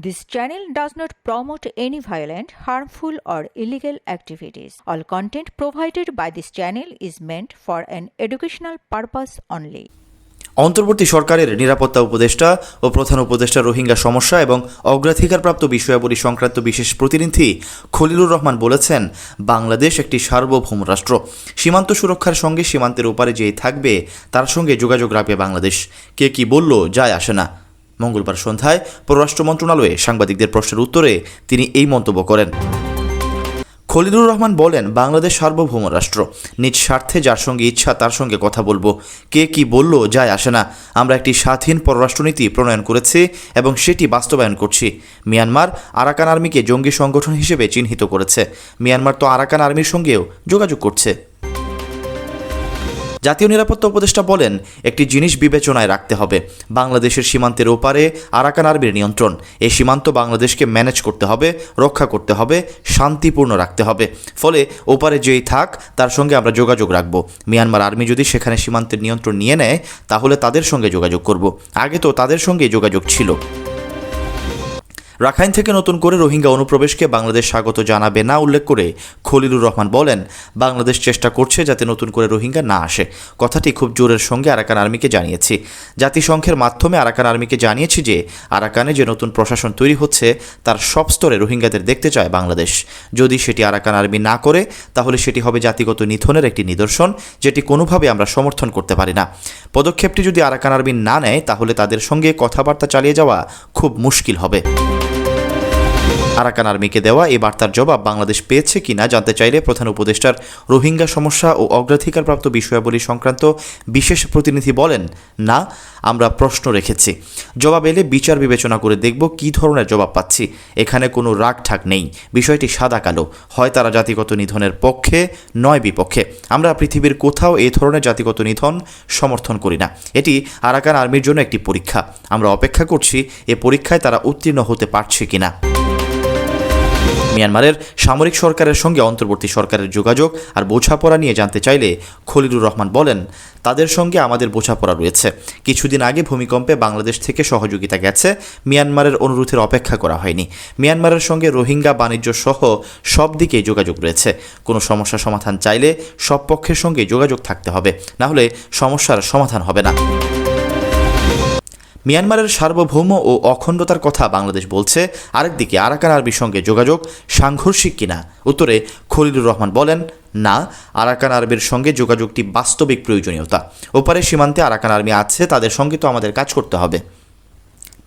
This channel does not promote any violent, harmful, or illegal activities. All content provided by this channel is meant for an educational purpose only. অন্তর্বর্তী সরকারের নিরাপত্তা উপদেষ্টা ও প্রধান উপদেষ্টা রোহিঙ্গা সমস্যা এবং অগ্রাধিকারপ্রাপ্ত বিষয়াবলী সংক্রান্ত বিশেষ প্রতিনিধি খলিলুর রহমান বলেছেন বাংলাদেশ একটি সার্বভৌম রাষ্ট্র সীমান্ত সুরক্ষার সঙ্গে সীমান্তের ওপারে যেই থাকবে তার সঙ্গে যোগাযোগ রাখবে বাংলাদেশ কে কি বলল যায় আসে না মঙ্গলবার সন্ধ্যায় পররাষ্ট্র মন্ত্রণালয়ে সাংবাদিকদের প্রশ্নের উত্তরে তিনি এই মন্তব্য করেন। খলিলুর রহমান বলেন, বাংলাদেশ সার্বভৌম রাষ্ট্র। নিজ স্বার্থে যার সঙ্গে ইচ্ছা তার সঙ্গে কথা বলব। কে কি বলল যায় আসে না। আমরা একটি স্বাধীন পররাষ্ট্রনীতি প্রণয়ন করেছি এবং সেটি বাস্তবায়ন করছি। মিয়ানমার আরাকান আর্মিকে জঙ্গি সংগঠন হিসেবে চিহ্নিত করেছে। মিয়ানমার তো আরাকান আর্মির সঙ্গেও যোগাযোগ করছে। জাতীয় নিরাপত্তা উপদেষ্টা বলেন, একটি জিনিস বিবেচনায় রাখতে হবে। বাংলাদেশের সীমান্তের ওপারে আরাকান আর্মির নিয়ন্ত্রণ। এই সীমান্ত বাংলাদেশকে ম্যানেজ করতে হবে, রক্ষা করতে হবে, শান্তিপূর্ণ রাখতে হবে। ফলে ওপারে যেই থাক, তার সঙ্গে আমরা যোগাযোগ রাখব। মিয়ানমার আর্মি যদি সেখানে সীমান্তের নিয়ন্ত্রণ নিয়ে নেয়, তাহলে তাদের সঙ্গে যোগাযোগ করব। আগে তো তাদের সঙ্গে যোগাযোগ ছিল। রাখাইন থেকে নতুন করে রোহিঙ্গা অনুপ্রবেশকে বাংলাদেশ স্বাগত জানাবে না উল্লেখ করে খলিলুর রহমান বলেন, বাংলাদেশ চেষ্টা করছে যাতে নতুন করে রোহিঙ্গা না আসে। কথাটি খুব জোরের সঙ্গে আরাকান আর্মিকে জানিয়েছি। জাতিসংঘের মাধ্যমে আরাকান আর্মিকে জানিয়েছি যে, আরাকানে যে নতুন প্রশাসন তৈরি হচ্ছে, তার সব স্তরে রোহিঙ্গাদের দেখতে চায় বাংলাদেশ। যদি সেটি আরাকান আর্মি না করে, তাহলে সেটি হবে জাতিগত নিধনের একটি নিদর্শন, যেটি কোনোভাবে আমরা সমর্থন করতে পারি না। পদক্ষেপটি যদি আরাকান আর্মি না নেয়, তাহলে তাদের সঙ্গে কথাবার্তা চালিয়ে যাওয়া খুব মুশকিল হবে। আরাকান আর্মিকে দেওয়া এই বার্তার জবাব বাংলাদেশ পেয়েছে কিনা জানতে চাইলে প্রধান উপদেষ্টার রোহিঙ্গা সমস্যা ও অগ্রাধিকারপ্রাপ্ত বিষয়াবলী সংক্রান্ত বিশেষ প্রতিনিধি বলেন, না, আমরা প্রশ্ন রেখেছি। জবাব এলে বিচার বিবেচনা করে দেখব কী ধরনের জবাব পাচ্ছি। এখানে কোনো রাগ ঠাক নেই। বিষয়টি সাদা কালো। হয় তারা জাতিগত নিধনের পক্ষে, নয় বিপক্ষে। আমরা পৃথিবীর কোথাও এই ধরনের জাতিগত নিধন সমর্থন করি না। এটি আরাকান আর্মির জন্য একটি পরীক্ষা। আমরা অপেক্ষা করছি, এ পরীক্ষায় তারা উত্তীর্ণ হতে পারছে কিনা। মিয়ানমারের সামরিক সরকারের সঙ্গে অন্তর্বর্তী সরকারের যোগাযোগ আর বোঝাপড়া নিয়ে জানতে চাইলে খলিলুর রহমান বলেন, তাদের সঙ্গে আমাদের বোঝাপড়া রয়েছে। কিছুদিন আগে ভূমিকম্পে বাংলাদেশ থেকে সহযোগিতা গেছে, মিয়ানমারের অনুরোধের অপেক্ষা করা হয়নি। মিয়ানমারের সঙ্গে রোহিঙ্গা বাণিজ্য সহ সব দিকেই যোগাযোগ রয়েছে। কোনো সমস্যা সমাধান চাইলে সব পক্ষের সঙ্গে যোগাযোগ থাকতে হবে না হলে সমস্যার সমাধান হবে না। মিয়ানমারের সার্বভৌম ও অখণ্ডতার কথা বাংলাদেশ বলছে। আরেকদিকে আরাকান আর্মির সঙ্গে যোগাযোগ সাংঘর্ষিক কিনা? উত্তরে খলিলুর রহমান বলেন, না, আরাকান আরবির সঙ্গে যোগাযোগটি বাস্তবিক প্রয়োজনীয়তা। ওপারে সীমান্তে আরাকান আর্মি আছে, তাদের সঙ্গে তো আমাদের কাজ করতে হবে।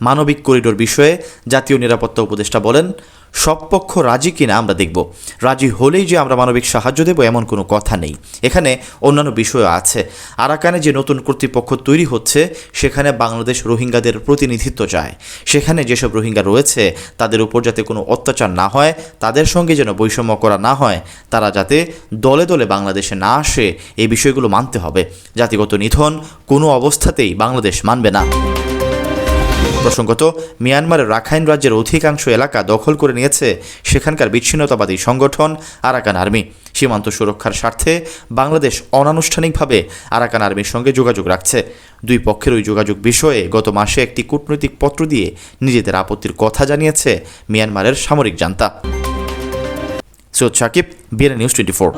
মানবিক করিডোর বিষয়ে জাতীয় নিরাপত্তা উপদেষ্টা বলেন সব পক্ষ রাজি কিনা আমরা দেখব। রাজি হলেই যে আমরা মানবিক সাহায্য দেব এমন কোনো কথা নেই। এখানে অন্যান্য বিষয় আছে। আরাকানে যে নতুন কর্তৃপক্ষ তৈরি হচ্ছে, সেখানে বাংলাদেশ রোহিঙ্গাদের প্রতিনিধিত্ব চায়। সেখানে যেসব রোহিঙ্গা রয়েছে, তাদের উপর যাতে কোনো অত্যাচার না হয়, তাদের সঙ্গে যেন বৈষম্য করা না হয়, তারা যাতে দলে দলে বাংলাদেশে না আসে, এই বিষয়গুলো মানতে হবে। জাতিগত নিধন কোনো অবস্থাতেই বাংলাদেশ মানবে না। প্রসঙ্গত মিয়ানমারের রাখাইন রাজ্যের অধিকাংশ এলাকা দখল করে নিয়েছে সেখানকার বিচ্ছিন্নতাবাদী সংগঠন আরাকান আর্মি। সীমান্ত সুরক্ষার স্বার্থে বাংলাদেশ অনানুষ্ঠানিকভাবে আরাকান আর্মির সঙ্গে যোগাযোগ রাখছে। দুই পক্ষের ওই যোগাযোগ বিষয়ে গত মাসে একটি কূটনৈতিক পত্র দিয়ে নিজেদের আপত্তির কথা জানিয়েছে মিয়ানমারের সামরিক junta. Syed Sakib BNA news twenty four.